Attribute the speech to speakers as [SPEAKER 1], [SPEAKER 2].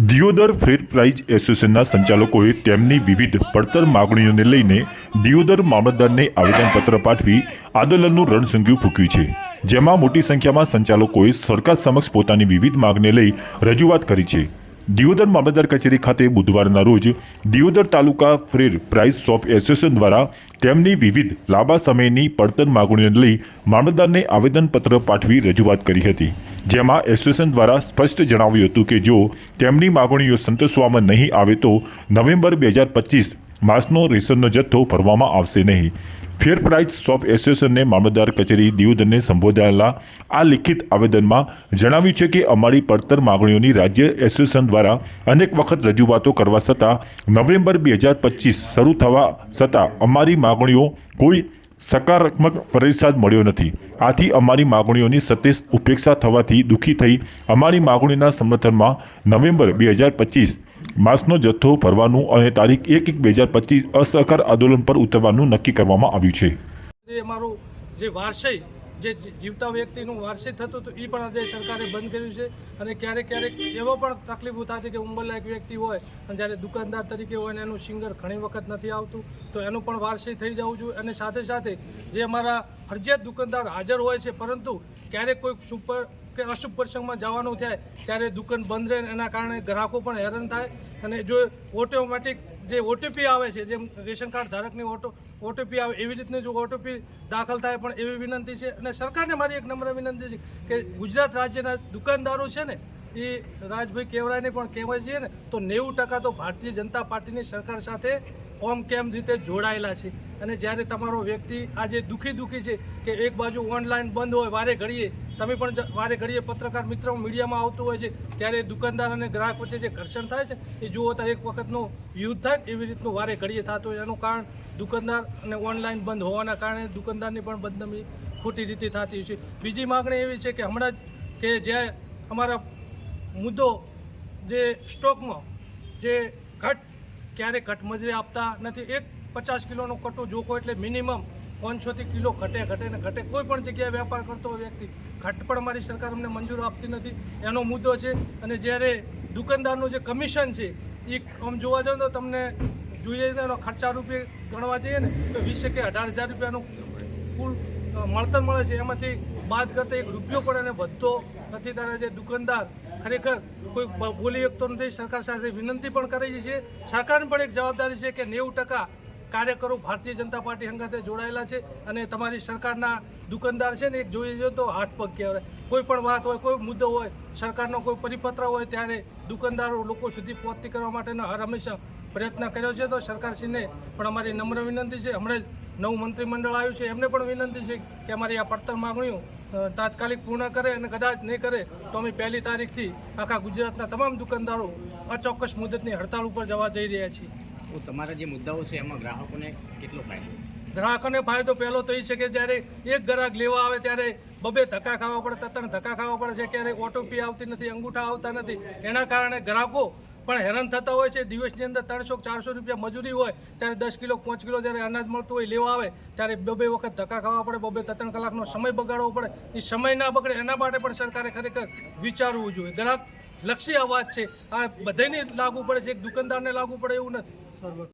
[SPEAKER 1] Deodar Fred price એસોસિએશનના સંચાલકોએ તેમની વિવિધ પડતર માગણીઓને લઈને દિયોદર મામલતદારને આવેદનપત્ર પાઠવી આંદોલનનું રણસંગ્યું ફૂક્યું છે, જેમાં મોટી સંખ્યામાં સંચાલકોએ સરકાર સમક્ષ પોતાની વિવિધ માગને લઈ રજૂઆત કરી છે. દિયોદર મામલતદાર કચેરી ખાતે બુધવારના રોજ Deodar taluka fair price shop association દ્વારા તેમની વિવિધ લાંબા સમયની પડતર માગણીઓને લઈ મામલતદારને આવેદનપત્ર પાઠવી રજૂઆત કરી હતી. જેમાં એસોસિએશન દ્વારા સ્પષ્ટ જણાવ્યું હતું કે જો તેમની માગણીઓ સંતોષવામાં નહીં આવે તો નવેમ્બર બે હજાર પચીસ માસનો રેશનનો જથ્થો ભરવામાં આવશે નહીં. ફેર પ્રાઇસ શોપ એસોસિએશનને મામલતદાર કચેરી દિયોદરને સંબોધાયેલા આ લિખિત આવેદનમાં જણાવ્યું છે કે અમારી પડતર માગણીઓની રાજ્ય એસોસિએશન દ્વારા અનેક વખત રજૂઆતો કરવા છતાં નવેમ્બર બે હજાર પચીસ શરૂ થવા છતાં અમારી માગણીઓ કોઈ સકારાત્મક પ્રતિસાદ મળ્યો નથી. આથી અમારી માગણીઓની સતત ઉપેક્ષા થવાથી દુઃખી થઈ અમારી માગણીના સમર્થનમાં નવેમ્બર બે હજાર પચીસ માસનો જથ્થો ભરવાનું અને તારીખ એક એક બે હજાર પચીસ અસહકાર આંદોલન પર ઉતરવાનું નક્કી કરવામાં આવ્યું છે.
[SPEAKER 2] અમારું જે વારસઈ જે જીવતા વ્યક્તિનું વારસી થતું હતું એ પણ આજે સરકારે બંધ કર્યું છે. અને ક્યારેક ક્યારેક એવો પણ તકલીફ થતી કે ઉંમરલાયક વ્યક્તિ હોય અને જ્યારે દુકાનદાર તરીકે હોય ને એનું સિંગર ઘણી વખત નથી આવતું, તો એનું પણ વારસી થઈ જવું જોઈએ. અને સાથે સાથે જે અમારા ફરજિયાત દુકાનદાર હાજર હોય છે, પરંતુ ક્યારેક કોઈ સુપર કે અશુભ પ્રસંગમાં જવાનું થાય, ત્યારે દુકાન બંધ રહે એના કારણે ગ્રાહકો પણ હેરાન થાય. અને જો ઓટોમેટિક જે ઓટીપી આવે છે, જેમ રેશન કાર્ડ ધારકની ઓટો ઓટીપી આવે, એવી રીતની જો ઓટીપી દાખલ થાય પણ એવી વિનંતી છે. અને સરકારને મારી એક નમ્ર વિનંતી છે કે ગુજરાત રાજ્યના દુકાનદારો છે ને, એ રાજભાઈ કેવડાને પણ કહેવાય છે ને, તો નેવું ટકા તો ભારતીય જનતા પાર્ટીની સરકાર સાથે ઓમ કેમ રીતે જોડાયેલા છે? અને જ્યારે તમારો વ્યક્તિ આજે દુઃખી દુઃખી છે કે એક બાજુ ઓનલાઈન બંધ હોય, વારે ઘડીએ તમે પણ વારે ઘડીએ પત્રકાર મિત્રો મીડિયામાં આવતું હોય છે, ત્યારે દુકાનદાર અને ગ્રાહક વચ્ચે જે ઘર્ષણ થાય છે, એ જુઓ તો એક વખતનો યુદ્ધ થાય એવી રીતનું વારે ઘડીએ થતું હોય. એનું કારણ દુકાનદાર અને ઓનલાઈન બંધ હોવાના કારણે દુકાનદારની પણ બદનામી ખોટી રીતે થતી છે. બીજી માગણી એવી છે કે હમણાં જ કે જે અમારા મુદ્દો જે સ્ટોકમાં જે ઘટ ક્યારે ઘટ મજૂરી આપતા નથી, એક પચાસ કિલોનો કટો જોખો એટલે મિનિમમ પાંચસોથી કિલો ઘટે ઘટે ને ઘટે કોઈ પણ જગ્યાએ વેપાર કરતો વ્યક્તિ ઘટ પણ અમારી સરકાર અમને મંજૂર આપતી નથી. એનો મુદ્દો છે અને જ્યારે દુકાનદારનું જે કમિશન છે, એ આમ જોવા જાવ તો તમને જોઈએ એનો ખર્ચા રૂપે ગણવા જઈએ ને, તો વીસ કે અઢાર હજાર રૂપિયાનું કુલ મળતર મળે છે. એમાંથી બાદ કરતા એક રૂપિયો પણ એને વધતો નથી. ત્યારે જે દુકાનદાર ખરેખર કોઈ બોલી શકતો નથી, સરકાર સાથે વિનંતી પણ કરી છે. સરકારની પણ એક જવાબદારી છે કે નેવું ટકા કાર્યકરો ભારતીય જનતા પાર્ટી સંગાથે જોડાયેલા છે અને તમારી સરકારના દુકાનદાર છે ને એક જોઈએ જો તો હાથ પગ કહેવાય કોઈ પણ વાત હોય, કોઈ મુદ્દો હોય, સરકારનો કોઈ પરિપત્ર હોય ત્યારે દુકાનદારો લોકો સુધી પહોંચતી કરવા માટેનો હર હંમેશા પ્રયત્ન કર્યો છે. તો સરકારશ્રીને પણ અમારી નમ્ર વિનંતી છે. હમણાં જ નવું મંત્રીમંડળ આવ્યું છે. એમને પણ વિનંતી છે કે અમારી આ પડતર માગણીઓ તાત્કાલિક પૂર્ણ કરે અને કદાચ નહીં કરે તો અમે પહેલી તારીખથી આખા ગુજરાતના તમામ દુકાનદારો અચોક્કસ મુદતની હડતાળ ઉપર જવા જઈ રહ્યા છીએ.
[SPEAKER 3] તમારા જે મુદ્દાઓ છે, એમાં ગ્રાહકોને કેટલો ફાયદો?
[SPEAKER 2] ગ્રાહકોને ફાયદો પહેલો તો એ છે કે જ્યારે એક ગ્રાહક લેવા આવે ત્યારે બબે ધક્કા ખાવા પડે ત્રણ ધક્કા ખાવા પડે છે ક્યારેક ઓટોપી આવતી નથી, અંગૂઠા આવતા નથી. એના કારણે ગ્રાહકો પણ હેરાન થતા હોય છે. દિવસની અંદર ત્રણસો ચારસો રૂપિયા મજૂરી હોય, ત્યારે દસ કિલો પાંચ કિલો જ્યારે અનાજ મળતું હોય લેવા આવે, ત્યારે બબે વખત ધક્કા ખાવા પડે, બબે ત્રણ કલાકનો સમય બગાડવો પડે. એ સમય ના બગડે, એના માટે પણ સરકારે ખરેખર વિચારવું જોઈએ. ગ્રાહક લક્ષી અવાજ છે. આ બધાને લાગુ પડે છે. એક દુકાનદારને લાગુ પડે એવું નથી. sarmak.